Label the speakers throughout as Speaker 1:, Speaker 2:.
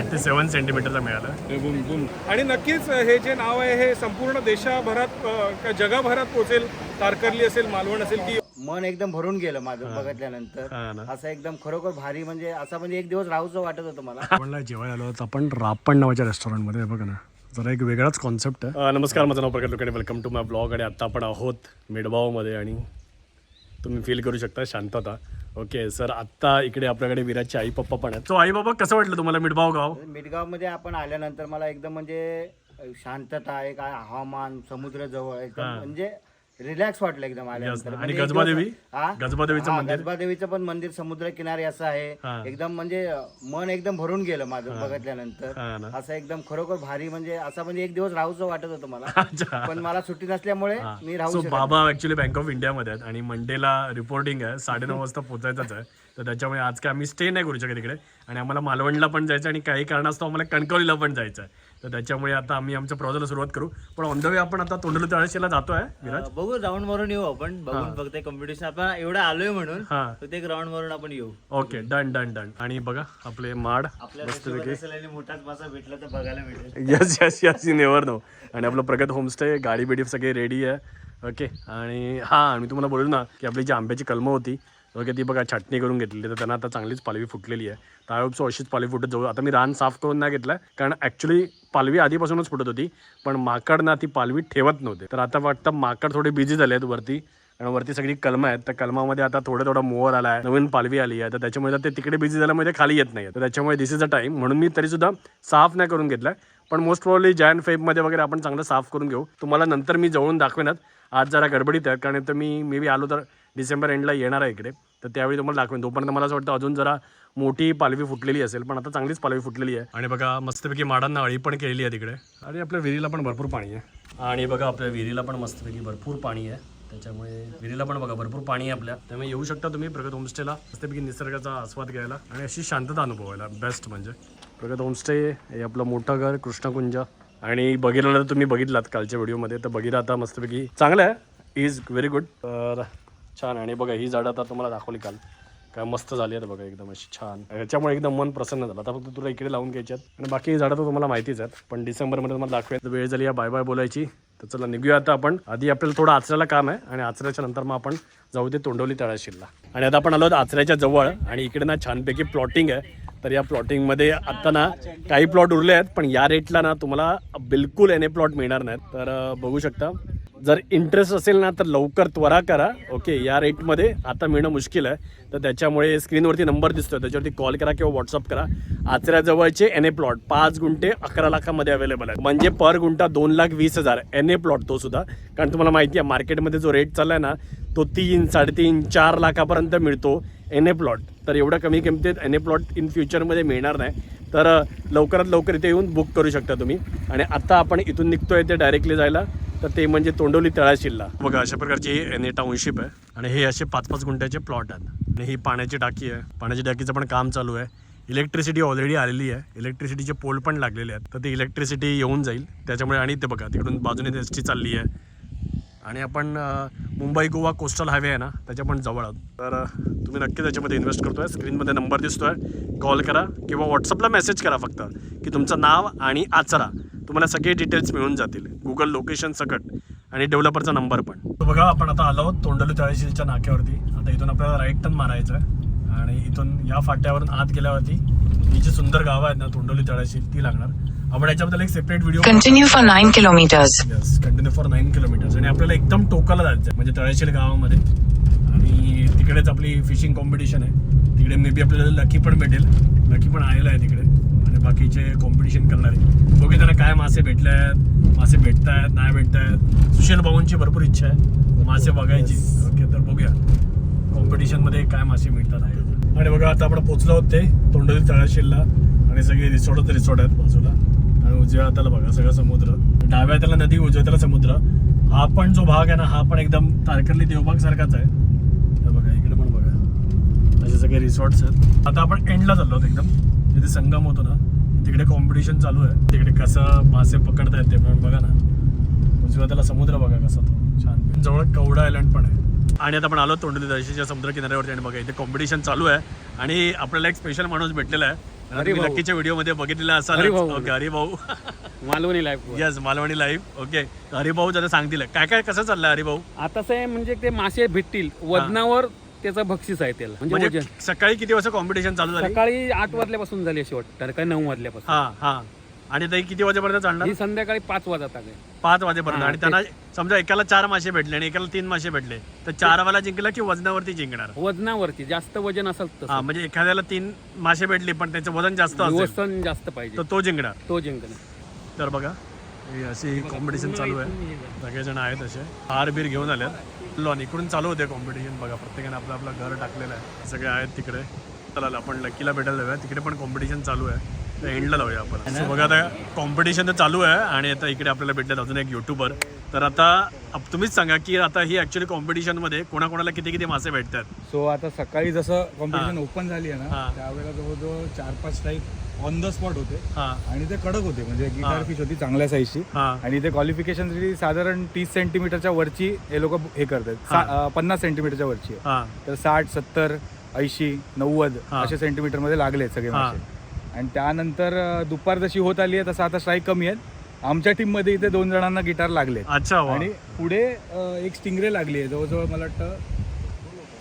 Speaker 1: Fifty सेवन सेंटीमीटरचा मिळाला.
Speaker 2: आणि नक्कीच हे जे नाव आहे हे संपूर्ण देशाभरात जगभरात पोहोचेल तारकर्ली असेल मालवण असेल की
Speaker 3: मन एकदम भरून गेलं माझं बघितल्यानंतर.
Speaker 1: हा ना.
Speaker 3: असं एकदम खरोखर भारी म्हणजे असं म्हणजे एक दिवस राहूचं वाटत होतं मला.
Speaker 1: आपणला जेवायला आलो आहोत आपण रापण नावाच्या रेस्टॉरंटमध्ये बघा ना. जरा एक वेगळाच कॉन्सेप्ट आहे. नमस्कार माझं नाव प्रकाश लोकांनी. वेलकम टू माय ब्लॉग आणि आता आपण आहोत मिडबावमध्ये आणि तुम्ही फील करू शकता शांतता. ओके सर आत्ता इकडे आपल्याकडे विराजचे आई पप्पा पण आहेत. तो आई बाबा कसं वाटलं तुम्हाला मिडबाव गाव?
Speaker 3: मिटगावमध्ये आपण आल्यानंतर मला एकदम म्हणजे शांतता एक हवामान समुद्र जवळ एकदम म्हणजे रिलॅक्स वाटलं एकदम आल्यानंतर.
Speaker 1: आणि
Speaker 3: म्हणजे
Speaker 1: गजबादेवी?
Speaker 3: हा?
Speaker 1: गजबादेवीचं
Speaker 3: हा,
Speaker 1: मंदिर?
Speaker 3: गजबादेवीचं पण मंदिर समुद्र किनारी असं
Speaker 1: हा.
Speaker 3: आहे एकदम म्हणजे मन एकदम भरून गेलं माझं
Speaker 1: हा.
Speaker 3: बघितल्यानंतर.
Speaker 1: ना.
Speaker 3: असं एकदम खरोखर भारी म्हणजे असं म्हणजे एक दिवस राहूचं वाटत होतं मला.
Speaker 1: अच्छा.
Speaker 3: पण मला सुट्टी नसल्यामुळे मी राहू
Speaker 1: सो
Speaker 3: शकत
Speaker 1: बाबा ऍक्च्युली बँक ऑफ इंडियामध्ये आहेत आणि मंडेला रिपोर्टिंग आहे. साडेनऊ वाजता पोचायचंच आहे. तर त्याच्यामुळे आज काय आम्ही स्टे नाही करू शकत इकडे. आणि आम्हाला मालवणला पण जायचं आणि काही कारणास्तव आम्हाला कणकवलीला पण जायचं आहे. तर त्याच्यामुळे आता आम्ही आमच्या प्रवासाला सुरुवात करू. पण ऑन द वे आपण आता तोंडलू तळाशीला जातोय विराज.
Speaker 4: बघू राऊंड मारून येऊ आपण. बघून फक्त कॉम्पिटिशन आपण एवढं आलोय म्हणून
Speaker 1: हा.
Speaker 4: फक्त एक राऊंड मारून आपण येऊ.
Speaker 1: Okay done done done. आणि बघा आपले माड
Speaker 4: आपल्या मोठाच मासा भेटला तर बघायला मिळेल
Speaker 1: yes yes yes never no आणि आपलं प्रगत होमस्टे गाडी बिडी सगळे रेडी आहे. ओके आणि हां मी तुम्हाला बोललो ना की आपली जी आंब्याची कलमं होती बघा ती बघा छाटणी करून घेतलेली तर त्यांना आता चांगलीच पालवी फुटलेली आहे. तर अशीच पालवी फुटत जाऊ. आता मी रान साफ करून नाही घेतलं कारण ॲक्च्युली पालवी आधीपासूनच फुटत होती पण माकड ना ती पालवी ठेवत नव्हते. तर आता वाटतं माकड थोडे बिझी झाले आहेत वरती आणि वरती सगळी कलमं आहेत. त्या कलमामध्ये आता थोडं थोडं मोहर आला आहे नवीन पालवी आली आहे. तर त्याच्यामुळे आता ते तिकडे बिझी झाल्यामुळे ते खाली येत नाही तर त्याच्यामुळे दिस इज अ टाईम म्हणून मी तरीसुद्धा साफ नाही करून घेतलं पण मोस्ट प्रॉब्ली जॅन फेबमध्ये वगैरे आपण चांगलं साफ करून घेऊ. तुम्हाला नंतर मी जवळून दाखवेनच. आज जरा गडबडीत आहे कारण तर मी मे बी आलो तर डिसेंबर एंडला येणार आहे इकडे. तर त्यावेळी तुम्हाला दाखवेन. तोपर्यंत मला असं वाटतं अजून जरा मोठी पालवी फुटलेली असेल पण आता चांगलीच पालवी फुटलेली आहे. आणि बघा मस्तपैकी माडांना अळी पण केलेली आहे तिकडे. आणि आपल्या विहिरीला पण भरपूर पाणी आहे. आणि बघा आपल्या विहिरीला पण मस्तपैकी भरपूर पाणी आहे. त्याच्यामुळे विहिरीला पण बघा भरपूर पाणी आहे आपल्या. त्यामुळे येऊ शकता तुम्ही प्रगत होमस्टेला. मस्तपैकी निसर्गाचा आस्वाद घ्यायला आणि अशी शांतता अनुभवायला. बेस्ट म्हणजे. प्रगत होमस्टे हे आपलं मोठं घर कृष्णकुंज. आणि बघितलं तर तुम्ही बघितलात कालच्या व्हिडिओमध्ये तर बघितलं आता मस्तपैकी चांगलं आहे. इज व्हेरी गुड तर छान आणि बघा ही झाडं आता तुम्हाला दाखवली काल. काय मस्त झाली आहेत बघा एकदम अशी छान. याच्यामुळे एकदम मन प्रसन्न झालं. आता फक्त तुला इकडे लावून घ्यायची आहेत. आणि बाकी झाडं तर तुम्हाला माहितीच आहेत. पण डिसेंबरमध्ये तुम्हाला दाखवेल वेळ झाली या बाय बाय बोलायची. तर चला निघूया आता आपण. आधी आपल्याला थोडं आचऱ्याला काम आहे. आणि आचऱ्याच्या नंतर मग आपण जाऊ दे तोंडवली तळाशिरला आणि आता आपण आलो आचऱ्याच्या जवळ आणि इकडे ना छानपैकी प्लॉटिंग आहे. तर या प्लॉटिंगमध्ये आता ना काही प्लॉट उरले आहेत पण या रेटला ना तुम्हाला बिलकुल एने प्लॉट मिळणार नाहीत. तर बघू शकता. जर इंटरेस्ट असेल ना तर लवकर त्वरा करा. ओके या रेटमध्ये आता मिळणं मुश्किल आहे. तर त्याच्यामुळे स्क्रीनवरती नंबर दिसतोय. त्याच्यावरती कॉल करा किंवा व्हॉट्सअप करा. आचऱ्याजवळचे एन ए प्लॉट पाच गुंठे अकरा लाखामध्ये अवेलेबल आहे म्हणजे पर गुंठा दोन लाख वीस हजार. एन ए प्लॉट तो सुद्धा. कारण तुम्हाला माहिती आहे मार्केटमध्ये जो रेट चालला आहे ना तो तीन साडेतीन चार लाखापर्यंत मिळतो एन ए प्लॉट. तर एवढ्या कमी किमतीत एन ए प्लॉट इन फ्युचरमध्ये मिळणार नाही. तर लवकरात लवकर इथे येऊन बुक करू शकता तुम्ही. आणि आता आपण इथून निघतोय ते डायरेक्टली जायला. तर ते म्हणजे तोंडोली तळाशिल्ला बघा अशा प्रकारची एन ए टाउनशिप आहे. आणि हे असे पाच पाच गुंठ्याचे प्लॉट आहेत. आणि ही पाण्याची टाकी आहे. पाण्याची टाकीचं पण काम चालू आहे. इलेक्ट्रिसिटी ऑलरेडी आलेली आहे. इलेक्ट्रिसिटीचे पोल पण लागलेले आहेत. तर ती इलेक्ट्रिसिटी येऊन जाईल. त्याच्यामुळे आणि ते बघा तिकडून बाजूने एस टी चालली आहे. आणि आपण मुंबई गोवा कोस्टल हायवे आहे ना त्याच्या पण जवळ आहोत. तर तुम्ही नक्की त्याच्यामध्ये इन्व्हेस्ट करतोय स्क्रीनमध्ये नंबर दिसतोय कॉल करा किंवा व्हॉट्सअपला मेसेज करा फक्त की तुमचं नाव आणि आचरा तुम्हाला सगळे डिटेल्स मिळून जातील. गुगल लोकेशन सकट आणि डेव्हलपरचा नंबर पण. बघा आपण आता आलो आहोत तोंडली तळेशीलच्या नाक्यावरती. आता इथून आपल्याला राईट टर्न मारायचं आहे. आणि इथून या फाट्यावरून आत गेल्यावरती ही जी सुंदर गावं आहेत ना तोंडोली तळेशील ती लागणार. आपण याच्याबद्दल एक separate video
Speaker 5: for 9 kilometers.
Speaker 1: Yes continue for nine kilometers आणि आपल्याला एकदम टोकाला जायचं आहे. म्हणजे तळेशील गावामध्ये. आणि तिकडेच आपली फिशिंग कॉम्पिटिशन आहे. तिकडे मे बी आपल्याला लकी पण भेटेल. लकी पण आलेलं आहे तिकडे. आणि बाकीचे कॉम्पिटिशन करणारे. बघू त्यांना काय मासे भेटले आहेत मासे भेटत आहेत नाही भेटत आहेत सुशील भाऊंची भरपूर इच्छा आहे. मासे बघायची. ओके तर बघूया. कॉम्पिटिशनमध्ये काय मासे मिळतात आहे आणि बघा आता आपण पोचलो आहोत ते तोंडली तळाशीलला आणि सगळे रिसॉर्टच रिसॉर्ट आहेत बाजूला. उजव्या हाताला बघा सगळं समुद्र. डाव्या हाताला नदी उजव्या हाताला समुद्र. हा पण जो भाग आहे ना हा पण एकदम तारकर्ली देवबाग सारखाच आहे. तर बघा इकडे पण बघा. असे सगळे रिसॉर्ट्स आहेत. आता आपण एंडला चाललो आहोत एकदम. जिथे संगम होतो ना तिकडे कॉम्पिटिशन चालू आहे. तिकडे कसं मासे पकडतायत ते पण बघा ना. उजव्या त्याला समुद्र बघा कसा तो. छान. जवळ कवडा आयलंड पण आहे. आणि आता आपण आलो तोंडली दर्शीच्या समुद्र किनाऱ्यावरती. आणि बघा इथे कॉम्पिटिशन चालू आहे. आणि आपल्याला एक स्पेशल माणूस भेटलेला आहे. तुम्ही नक्कीच्या व्हिडिओमध्ये बघितलेला असाल
Speaker 6: Haribhau.
Speaker 1: Okay Haribhau
Speaker 6: Malvani life
Speaker 1: yes Malvani live okay Haribhau जरा सांगतील. काय काय कसं चाललंय हरिभाऊ
Speaker 6: आता आहे म्हणजे ते मासे भेटतील. वजनावर त्याचं बक्षीस आहे त्याला. म्हणजे
Speaker 1: म्हणजे
Speaker 6: वजन.
Speaker 1: सकाळी किती वाजता कॉम्पिटिशन चालू झाली?
Speaker 6: सकाळी आठ वाजल्यापासून झाली अशी वाटतं. काय नऊ वाजल्यापासून.
Speaker 1: हा हा. आणि ते किती वाजेपर्यंत चालणार?
Speaker 6: ही संध्याकाळी पाच वाजता आहे.
Speaker 1: पाच वाजेपर्यंत. आणि त्यांना समजा एकाला चार मासे भेटले आणि एकाला तीन मासे भेटले तर चार वाला जिंकला की वजनावरती जिंकणार?
Speaker 6: वजनावरती जास्त वजन असेल
Speaker 1: हा
Speaker 6: तसं
Speaker 1: म्हणजे एखाद्याला तीन मासे भेटले पण त्याचं वजन जास्त असेल.
Speaker 6: वजन जास्त पाहिजे.
Speaker 1: तर तो जिंकणार.
Speaker 6: तो जिंकणार.
Speaker 1: तर बघा ही अशी कॉम्पिटिशन चालू आहे. सगळेजण आहेत असे. हार बीर घेऊन आले. लॉन इकडून चालू होते कॉम्पिटिशन बघा प्रत्येकाने आपलं आपलं घर टाकलेलं आहे. सगळे आहेत तिकडे. चला आपण लकीला भेटायला जाऊया. तिकडे पण कॉम्पिटिशन चालू आहे. एंडला लावूया आपण. बघा आता कॉम्पिटिशन तर चालू आहे आणि आता इकडे आपल्याला भेटलेत अजून एक युट्यूबर तर आता तुम्हीच सांगा की आता ही ऍक्च्युली कॉम्पिटिशनमध्ये कोणाकोणाला किती किती मासे भेटतात?
Speaker 7: सो आता सकाळी जसं कॉम्पिटिशन ओपन झाली आहे. ना त्यावेळेला जवळजवळ चार पाच टाईप ऑन द स्पॉट होते.
Speaker 1: हां.
Speaker 7: आणि ते कडक होते म्हणजे गिटार फिश होती चांगल्या साईजची
Speaker 1: हां.
Speaker 7: आणि ते क्वालिफिकेशन साधारण तीस सेंटीमीटरच्या वरची हे लोक हे करतात. पन्नास सेंटीमीटरच्या वरची.
Speaker 1: हां.
Speaker 7: तर साठ सत्तर ऐंशी नव्वद. असे सेंटीमीटरमध्ये लागले सगळे. मासे. आणि त्यानंतर दुपार जशी होत आली आहे तसं आता स्ट्राईक कमी आहेत. आमच्या टीममध्ये इथे दोन जणांना गिटार लागले
Speaker 1: अच्छा
Speaker 7: आणि पुढे एक स्टिंगरे लागली आहे. जवळजवळ मला वाटतं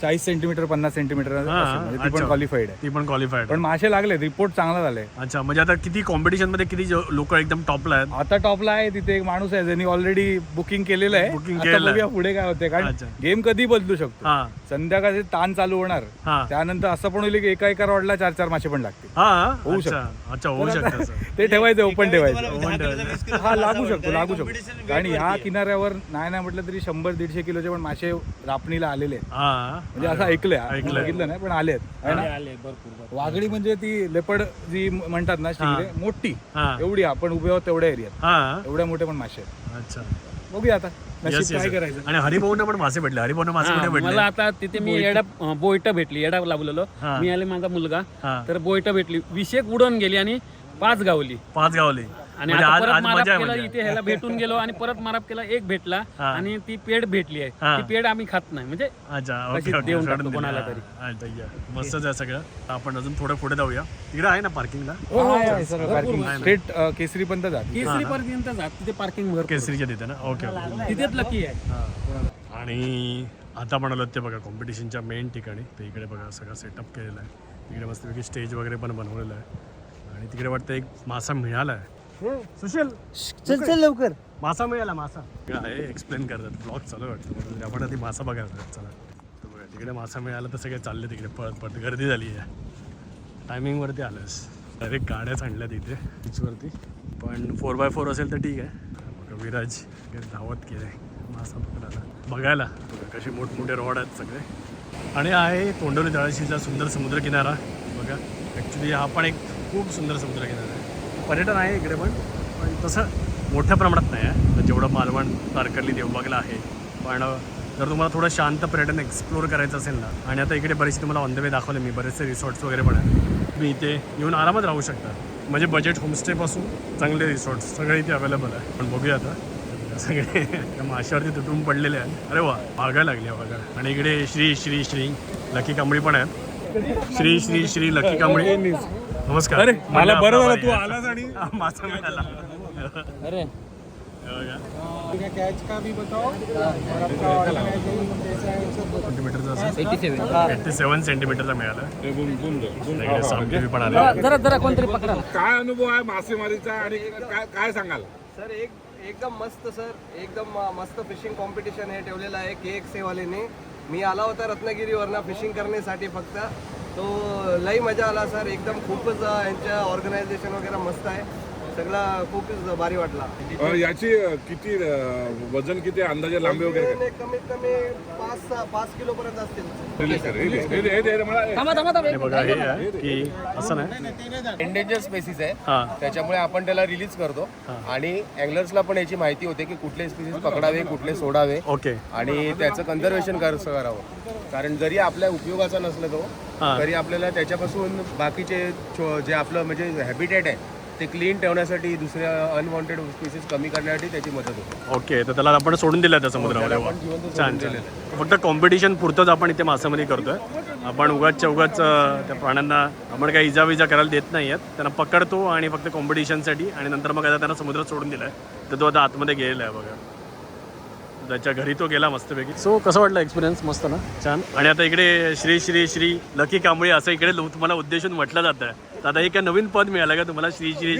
Speaker 7: चाळीस सेंटीमीटर पन्नास सेंटीमीटर असेल. म्हणजे ती पण. क्वालिफाईड आहे.
Speaker 1: ती पण क्वालिफाईड
Speaker 7: पण मासे लागले रिपोर्ट चांगला झालाय.
Speaker 1: अच्छा म्हणजे आता किती कॉम्पिटिशनमध्ये किती लोक एकदम टॉपला आहेत?
Speaker 7: आता टॉपला आहे तिथे एक माणूस आहे ज्यांनी ऑलरेडी बुकिंग केलेलं आहे.
Speaker 1: Booking
Speaker 7: आता
Speaker 1: केलेलं आहे.
Speaker 7: बघूया पुढे काय होते कारण
Speaker 1: अच्छा.
Speaker 7: गेम कधी बदलू शकतो?
Speaker 1: हा.
Speaker 7: संध्याकाळचे ताण चालू होणार.
Speaker 1: हा.
Speaker 7: त्यानंतर असं पण होईल की एका एका रॉडला चार चार मासे पण लागतील.
Speaker 1: हा
Speaker 7: होऊ
Speaker 1: अच्छा. अच्छा होऊ शकतं असं.
Speaker 7: ते ठेवायचं ओपन ठेवायचं.
Speaker 1: Open ठेवायचं.
Speaker 7: हा लागू शकतो लागू शकतो. कारण ह्या किनाऱ्यावर नाही नाही म्हटलं तरी शंभर दीडशे किलोचे पण मासे रापणीला आलेले आहेत.
Speaker 1: हा.
Speaker 7: म्हणजे असं ऐकलंय.
Speaker 1: ऐकलंय.
Speaker 7: बघितलं नाही पण आले आहेत ना?
Speaker 6: आले भरपूर
Speaker 7: वाघडी म्हणजे ती लेपड जी म्हणतात ना शिंगरे मोठी.
Speaker 1: हा.
Speaker 7: एवढी आपण उभे आहोत तेवढ्या एरियात.
Speaker 1: हा.
Speaker 7: एवढ्या मोठे पण मासे आहेत.
Speaker 1: अच्छा.
Speaker 7: बघूया आता
Speaker 1: Yes,
Speaker 7: नशीब
Speaker 1: yes,
Speaker 7: काय
Speaker 1: yes.
Speaker 7: करायचं.
Speaker 1: आणि हरिभाऊनं पण मासे भेटले हरिभाऊनं मासे कुठे
Speaker 6: हा,
Speaker 1: भेटले?
Speaker 6: मला आता तिथे मी येडा बोयट भेटली येडा लावलेलो.
Speaker 1: हा.
Speaker 6: मी आले माझा मुलगा
Speaker 1: हा.
Speaker 6: तर बोयट भेटली. विषेक उडून गेली आणि पाच गावली.
Speaker 1: पाच गावले.
Speaker 6: आणि
Speaker 1: म्हणजे
Speaker 6: आता
Speaker 1: आज
Speaker 6: परत
Speaker 1: आज
Speaker 6: माराप
Speaker 1: मजा आहे
Speaker 6: केला
Speaker 1: म्हणजे.
Speaker 6: इथे ह्याला भेटून गेलो आणि परत माराप केला एक भेटला
Speaker 1: हा.
Speaker 6: आणि ती पेड भेटली आहे.
Speaker 1: हा.
Speaker 6: ती पेड आम्ही खात नाही. म्हणजे
Speaker 1: अच्छा
Speaker 6: कशी
Speaker 1: ओके ओके.
Speaker 6: देऊन टाकतो. कोणाला तरी.
Speaker 1: हा, आहे. मस्तच आहे सगळं. आपण अजून थोडं पुढे जाऊया. इकडे आहे ना पार्किंगला
Speaker 7: पार्किंग स्ट्रेट केसरी पर्यंत जात.
Speaker 6: केसरी पर्यंत जात. तिथे पार्किंग भरपूर.
Speaker 1: केसरीच्या तिथे ना? Okay okay.
Speaker 6: तिथेच लकी आहे.
Speaker 1: आणि आता म्हणालो ते बघा कॉम्पिटिशनच्या मेन ठिकाणी. तर इकडे बघा सगळं सेटअप केलेलं आहे. तिकडे मस्तपैकी स्टेज वगैरे पण बनवलेलं आहे. आणि तिकडे वाटतं एक मासा मिळाला. सुशील
Speaker 3: चल चल लवकर.
Speaker 1: मासा मिळाला मासा. आहे एक्सप्लेन करतात. ब्लॉग चालू आहे वाटतं. म्हणून आपण आधी मासा बघायला. चला. तर बघा तिकडे मासा मिळाला तर सगळे चालले तिकडे. पळत पळत गर्दी झाली आहे. टायमिंगवरती आलंस. डायरेक्ट गाड्याच आणल्या तिथे बीचवरती पण फोर बाय फोर असेल तर ठीक आहे. बघा विराज धावत केले मासा पकडायला. बघायला. बघा कसे मोठमोठे रॉड आहेत सगळे. आणि आहे तोंडवली तळाशीचा सुंदर समुद्रकिनारा. बघा ॲक्च्युली हा पण एक खूप सुंदर समुद्रकिनारा आहे. पर्यटन आहे इकडे पण पण तसं मोठ्या प्रमाणात नाही आहे. तर जेवढं मालवण तारकर्ली देवबागला आहे. पण जर तुम्हाला थोडं शांत पर्यटन एक्सप्लोर करायचं असेल ना आणि आता इकडे बरेचसे तुम्हाला ऑन द वे दाखवले मी बरेचसे रिसॉर्ट्स वगैरे पण आहेत. तुम्ही इथे येऊन आरामात राहू शकता. म्हणजे बजेट होमस्टेपासून चांगले रिसॉर्ट्स सगळे इथे अवेलेबल आहे. पण बघूया आता. सगळे त्या माशावरती तुटून पडलेले आहेत. अरे वा भागा लागली बघा आणि इकडे श्री श्री श्री लकी कांबळी पण आहेत. श्री श्री श्री लकी कांबळी. नमस्कार.
Speaker 7: अरे, मला
Speaker 1: म्हणजे
Speaker 7: बरं
Speaker 1: आपला
Speaker 7: झालं तू आलास आणि-
Speaker 1: मिळाला
Speaker 6: अरे.
Speaker 1: हे बघा.
Speaker 7: कॅच का भी बताओ?
Speaker 1: सेंटीमीटरचा असं
Speaker 6: एटी सेवन
Speaker 1: एट्टी सेवन सेंटीमीटरचा मिळाला इकडे सामग्री पण आले.
Speaker 6: जरा जरा कोणतरी पकडा.
Speaker 7: काय अनुभव आहे मासेमारीचा आणि काय काय सांगाल?
Speaker 8: सर एक एकदम मस्त सर. एकदम मस्त फिशिंग कॉम्पिटिशन हे ठेवलेलं आहे के एक्स वालेने मी आला होता रत्नागिरीवरनं फिशिंग करण्यासाठी फक्त. तो लई मजा आला सर. एकदम खूपच यांच्या ऑर्गनायझेशन वगैरे मस्त आहे. सगळा खूपच भारी वाटला.
Speaker 7: याची किती वजन किती अंदाजे लांबी वगैरे
Speaker 8: कमीत कमी पाच सहा- पाच किलो पर्यंत असतील
Speaker 6: थांबा थांबा थांबा.
Speaker 1: हे बघा हे आहे की असं नाही.
Speaker 9: एंडेंजर स्पेसिस आहे.
Speaker 1: हां.
Speaker 9: त्याच्यामुळे आपण त्याला रिलीज करतो. आणि अँगलर्सला पण याची माहिती होते की कुठले स्पीसीज पकडावे कुठले सोडावे.
Speaker 1: ओके.
Speaker 9: आणि त्याचं कन्झर्वेशन करावं. कारण जरी आपल्या उपयोगाचा नसला तो
Speaker 1: हा.
Speaker 9: तरी आपल्याला त्याच्यापासून बाकीचे छो- जे आपलं म्हणजे हॅबिटेट आहे ते क्लीन ठेवण्यासाठी दुसऱ्या अनवॉन्टेड स्पीसीज कमी करण्यासाठी त्याची मदत होते.
Speaker 1: ओके तर त्याला आपण सोडून दिलं त्या समुद्रामध्ये
Speaker 9: त्याला आपण जिवंत
Speaker 1: छान
Speaker 9: सोडून
Speaker 1: छान. फक्त कॉम्पिटिशन पुरतंच आपण इथे मासेमारी करतोय. आपण उगाच उगाच अं, त्या प्राण्यांना आपण काही इजा विजा करायला देत नाही आहेत. त्यांना पकडतो आणि फक्त कॉम्पिटिशनसाठी आणि नंतर मग आता त्यांना समुद्रात सोडून दिलाय. तर तो आता आतमध्ये गेलेला आहे बघा. त्याच्या घरी तो गेला मस्तपैकी. सो कसं वाटलं एक्सपिरियन्स मस्त ना? छान. आणि आता इकडे श्री श्री श्री लकी कांबळी असं इकडे लो- तुम्हाला उद्देशून म्हटलं जातं हे काय नवीन पद मिळालं का तुम्हाला? श्री श्री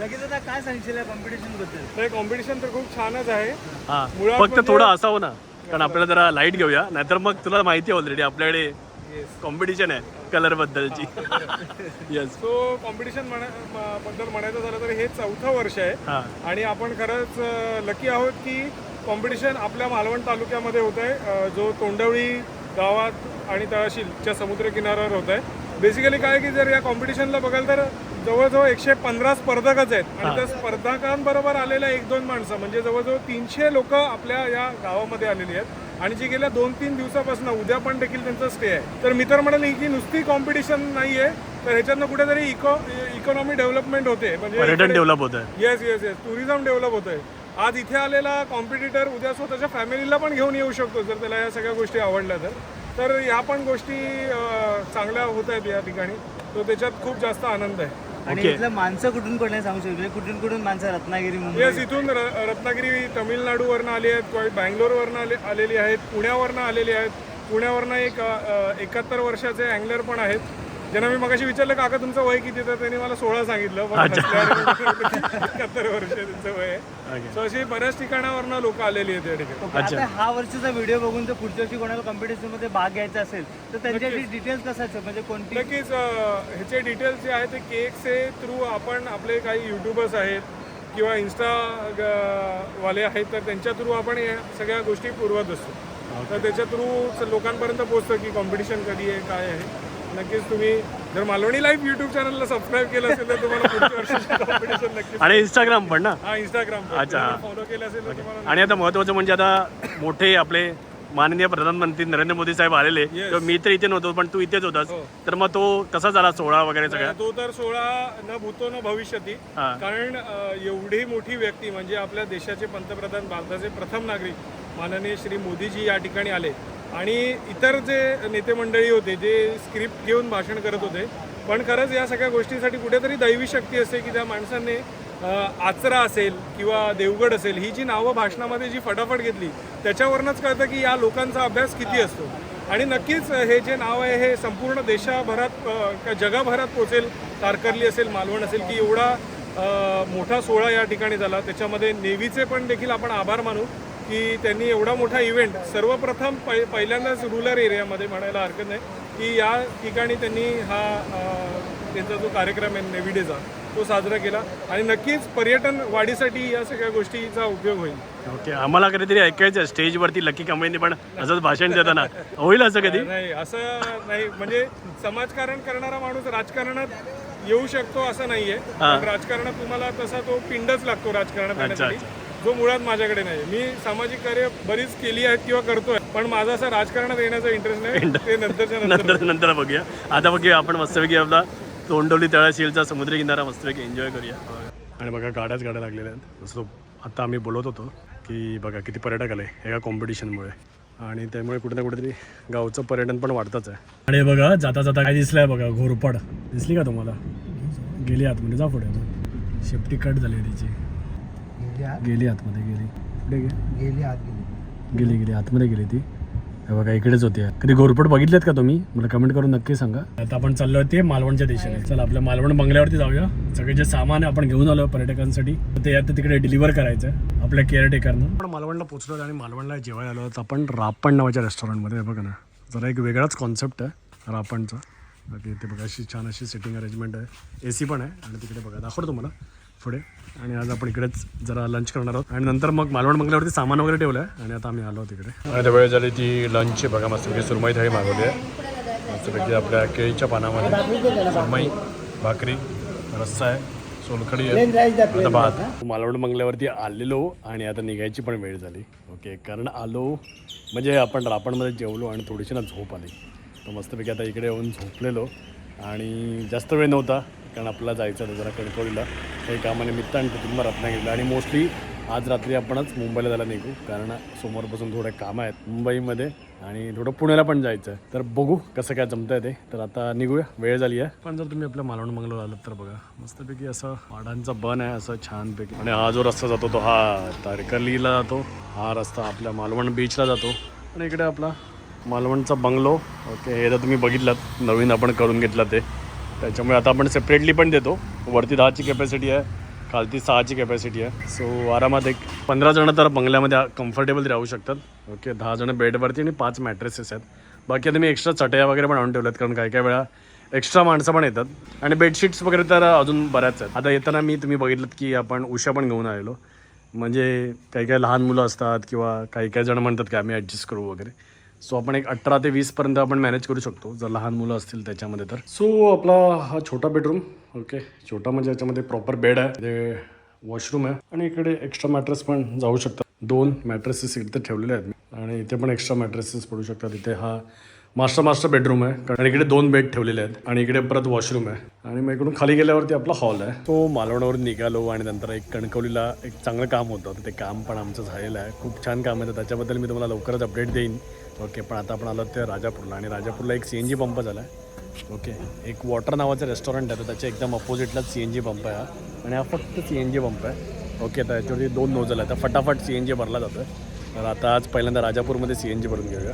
Speaker 3: लगेच आता काय सांगशील कॉम्पिटिशनबद्दल? कॉम्पिटिशन
Speaker 2: तर खूप छानच आहे.
Speaker 1: हा फक्त
Speaker 2: म्हणजे-
Speaker 1: थोडं असावं ना कारण आपल्याला जरा लाइट घेऊया. नाहीतर मग तुला माहिती आहे ऑलरेडी आपल्याकडे कॉम्पिटिशन आहे कलर बद्दलची. येस
Speaker 2: सो कॉम्पिटिशनबद्दल म्हणायचं झालं तर हे चौथं वर्ष आहे. आणि आपण खरंच लकी आहोत की कॉम्पिटिशन आपल्या मालवण तालुक्यामध्ये होत आहे जो तोंडवळी गावात आणि तळाशीलच्या समुद्रकिनाऱ्यावर होत आहे बेसिकली काय की जर या कॉम्पिटिशनला बघाल तर जवळजवळ एकशे पंधरा स्पर्धकच आहेत. आणि त्या स्पर्धकांबरोबर आलेल्या एक दोन माणसं म्हणजे जवळजवळ तीनशे लोक आपल्या या गावामध्ये आलेली आहेत. आणि जी गेल्या दोन तीन दिवसापासून उद्या पण देखील त्यांचा स्टे आहे. तर मी तर म्हणाले की नुसती कॉम्पिटिशन नाही आहे तर ह्याच्यातनं कुठेतरी इको इकॉनॉमी डेव्हलपमेंट होते. म्हणजे
Speaker 1: पर्यटन डेव्हलप होत आहे
Speaker 2: yes yes yes tourism develop होत आहे आज इथे आलेला कॉम्पिटिटर उद्या स्वतःच्या फॅमिलीला पण घेऊन येऊ शकतो जर त्याला या सगळ्या गोष्टी आवडल्या तर. तर ह्या पण गोष्टी चांगल्या होत आहेत या ठिकाणी. तो त्याच्यात खूप जास्त आनंद आहे.
Speaker 3: आणि. इथलं माणसं कुठून कुठे सांगू शकतो कुठून कुठून माणसं रत्नागिरी मुंबई.
Speaker 2: येस इथून र- रत्नागिरी तमिळनाडूवरनं आली आहेत किंवा बँगलोरवरनं आले आलेली आहेत पुण्यावरनं आलेली आहेत. पुण्यावरनं एक एकाहत्तर वर्षाचे अँगलर पण आहेत. ज्यांना मी मगाशी विचारलं काका तुमचं वय किती? तर त्यांनी मला सोळा सांगितलं. पण एकाहत्तर वर्ष त्यांचं वय आहे. सो अशी बऱ्याच ठिकाणावरनं लोक आलेली आहेत या ठिकाणी.
Speaker 3: ओके, आता हा वर्षीचा व्हिडिओ बघून जर पुढच्या वर्षी कोणाला कॉम्पिटिशनमध्ये भाग घ्यायचा असेल तर त्यांच्यासाठी डिटेल्स कसायचं म्हणजे कोणती
Speaker 2: नक्कीच अं, ह्याचे डिटेल्स जे आहेत ते केकचे थ्रू आपण आपले काही युट्यूबर्स आहेत किंवा इन्स्टा वाले आहेत तर त्यांच्या थ्रू आपण या सगळ्या गोष्टी पुरवत असतो. तर त्याच्या थ्रू लोकांपर्यंत पोहोचतं की कॉम्पिटिशन कधी आहे काय आहे. नक्कीच तुम्ही जर मालवणी लाईव्ह युट्यूब चॅनलला सबस्क्राईब केलं असेल तर तुम्हाला पुढच्या वर्षीची कॉम्पिटिशन नक्कीच
Speaker 1: आणि इंस्टाग्राम पण ना?
Speaker 2: हा इंस्टाग्राम
Speaker 1: अच्छा.
Speaker 2: फॉलो केलं असेल तर तुम्हाला
Speaker 1: आणि आता महत्वाचं म्हणजे आता मोठे आपले माननीय प्रधानमंत्री नरेंद्र मोदी साहेब आलेले किंवा मी तर इथे नव्हतो पण तू इथेच होतास. तर मग तो कसा झाला सोहळा वगैरे सगळ्या
Speaker 2: तो तर सोळा न भूतो न भविष्यती.
Speaker 1: हा.
Speaker 2: कारण अ, एवढी मोठी व्यक्ती म्हणजे आपल्या देशाचे पंतप्रधान भारताचे प्रथम नागरिक माननीय श्री मोदीजी या ठिकाणी आले. आणि इतर जे नेते मंडळी होते जे स्क्रिप्ट घेऊन भाषण करत होते पण खरंच या सगळ्या गोष्टीसाठी कुठेतरी दैवी शक्ती असते की त्या माणसाने आचरा असेल किंवा देवगड असेल ही जी नावं भाषणामध्ये जी फटाफट घेतली त्याच्यावरूनच कळतं की या लोकांचा अभ्यास किती असतो. आणि नक्कीच हे जे नाव आहे हे संपूर्ण देशाभरात जगाभरात पोचेल तारकर्ली असेल मालवण असेल की एवढा मोठा सोहळा या ठिकाणी झाला. त्याच्यामध्ये नेव्हीचे पण देखील आपण आभार मानू. की त्यांनी एवढा मोठा इव्हेंट सर्वप्रथम पै पहिल्यांदाच रुरल एरियामध्ये म्हणायला हरकत नाही की या ठिकाणी त्यांनी हा त्यांचा जो कार्यक्रम आहे नेव्ही डेचा तो साजरा केला. आणि नक्कीच पर्यटन वाढीसाठी या सगळ्या गोष्टीचा उपयोग होईल.
Speaker 1: ओके आम्हाला कधीतरी ऐकायचं स्टेजवरती लकी कंपनी पण असंच भाषण देताना. होईल असं कधी?
Speaker 2: नाही असं नाही. म्हणजे समाजकारण करणारा माणूस राजकारणात येऊ शकतो असं नाहीये. पण राजकारणात तुम्हाला तसा तो पिंडच लागतो राजकारणात जो मुळात माझ्याकडे नाही मी सामाजिक कार्य बरीच केली आहेत किंवा करतोय पण माझा असं राजकारणात येण्याचा इंटरेस्ट नाही. ते नंतरच्या नंतर
Speaker 1: नंतर नंतर बघूया. आता बघूया आपण मस्तपैकी आपला तोंडवली तळाशीलचा समुद्री किनारा मस्तपैकी एन्जॉय करूया. आणि बघा गाड्याच गाड्या लागलेल्या आहेत. जसं आता आम्ही बोलत होतो की बघा किती पर्यटक आले एका कॉम्पिटिशनमुळे आणि त्यामुळे कुठे ना कुठेतरी गावचं पर्यटन पण वाढतच आहे. आणि बघा जाता जाता काय दिसलंय बघा घोरपड. दिसली का तुम्हाला? गेली आतमध्ये जा पुढे. शेपटी कट झाली आहे तिची. गेली आतमध्ये गेली. गे?
Speaker 3: गेली आत
Speaker 1: गेली. गेली आतमध्ये गेली ती. हे बघा इकडेच होती. कधी घोरपड बघितलेत का तुम्ही? मला कमेंट करून नक्की सांगा. आता आपण चाललो ते मालवणच्या दिशेने. चला आपल्या मालवण बंगल्यावरती जाऊया. सगळे जे सामान आहे आपण घेऊन आलो पर्यटकांसाठी. तर ते आता तिकडे डिलिव्हर करायचं आहे आपल्या केअरटेकरनं आपण मालवणला पोहोचलो आणि मालवणला जेवायला आलो. तर आपण रापण नावाच्या रेस्टॉरंटमध्ये बघा ना. जरा एक वेगळाच कॉन्सेप्ट आहे रापणचा. बाकी इथे बघा अशी छान अशी सिटिंग अरेंजमेंट आहे. ए सी पण आहे आणि तिकडे बघा दाखवतो तुम्हाला. पुढे. आणि आज आपण इकडेच जरा लंच करणार आहोत. आणि नंतर मग मालवण बंगल्यावरती सामान वगैरे ठेवलं आहे. आणि आता आम्ही आलो तिकडे आणि वेळ झाली ती लंच बघा मस्तपैकी सुरमई थाळी मागवली आहे. मस्तपैकी आपल्या केळीच्या पानामध्ये सुरमई भाकरी रस्सा आहे सोलकडी आहे मालवण बंगल्यावरती आलेलो आणि आता निघायची पण वेळ झाली. ओके कारण आलो म्हणजे आपण रापणमध्ये जेवलो आणि थोडीशी ना झोप आली. तर मस्तपैकी आता इकडे येऊन झोपलेलो. आणि जास्त वेळ नव्हता. कारण आपल्याला जायचं होतं जरा कणकवलीला. काही कामानिमित्त आणि तिथून रत्नागिरीला आणि मोस्टली आज रात्री आपणच मुंबईला जायला निघू. कारण समोरपासून थोडे कामं आहेत मुंबईमध्ये आणि थोडं पुण्याला पण जायचं आहे तर बघू कसं काय जमतं ते. तर आता निघूया. वेळ झाली आहे. पण जर तुम्ही आपल्या मालवण मंगलोर आलात तर बघा मस्तपैकी असं वाडांचा बन आहे असं छानपैकी. आणि हा जो रस्ता जातो तो हा तारकर्लीला जातो. हा रस्ता आपल्या मालवण बीचला जातो. आणि इकडे आपला मालवणचा बंगलो ओके हे तर तुम्ही बघितलात. नवीन आपण करून घेतलं ते. त्याच्यामुळे आता आपण सेपरेटली पण देतो. वरती दहाची कॅपॅसिटी आहे खालती सहाची कॅपॅसिटी आहे. सो आरामात एक पंधरा जणं तर बंगल्यामध्ये कम्फर्टेबल राहू शकतात. ओके दहा जणं बेडवरती आणि पाच मॅट्रेसेस आहेत. बाकी आता मी एक्स्ट्रा चटया वगैरे पण आणून ठेवल्यात कारण काही काही वेळा एक्स्ट्रा माणसं पण येतात. आणि बेडशीट्स वगैरे तर अजून बऱ्याच आहेत. आता येताना मी तुम्ही बघितलं की आपण उषा पण घेऊन आलेलो. म्हणजे काही काही लहान मुलं असतात किंवा काही काही जण म्हणतात की आम्ही ॲडजस्ट करू वगैरे. सो आपण एक अठरा ते वीसपर्यंत आपण मॅनेज करू शकतो. जर लहान मुलं असतील त्याच्यामध्ये तर. सो आपला हा छोटा बेडरूम ओके छोटा म्हणजे याच्यामध्ये प्रॉपर बेड आहे. ते वॉशरूम आहे. आणि इकडे एक्स्ट्रा मॅट्रेस पण जाऊ शकतात. दोन मॅट्रेसेस इथे ठेवलेले आहेत. मी आणि इथे पण एक्स्ट्रा मॅट्रेसेस पडू शकतात. इथे हा मास्टर मास्टर बेडरूम आहे. कारण इकडे दोन बेड ठेवलेले आहेत. आणि इकडे परत वॉशरूम आहे. आणि मग इकडून खाली गेल्यावरती आपला हॉल आहे. तो मालवणावरून निघालो आणि नंतर एक कणकवलीला एक चांगलं काम होतं. ते काम पण आमचं झालेलं आहे. खूप छान काम आहे. तर त्याच्याबद्दल मी तुम्हाला लवकरच अपडेट देईन. ओके पण आता आपण आलो ते राजापूरला आणि राजापूरला एक सी एन जी पंप झाला आहे. ओके एक वॉटर नावाचं रेस्टॉरंट आहे तर त्याच्या एकदम अपोजिटलाच सी एन जी पंप आहे हा. आणि हा फक्त सी एन जी पंप आहे. ओके तर याच्यावरती दोन नोजल आहे तर फटाफट सी एन जी भरला जातो तर आता आज पहिल्यांदा राजापूरमध्ये सी एन जी भरून घेऊया.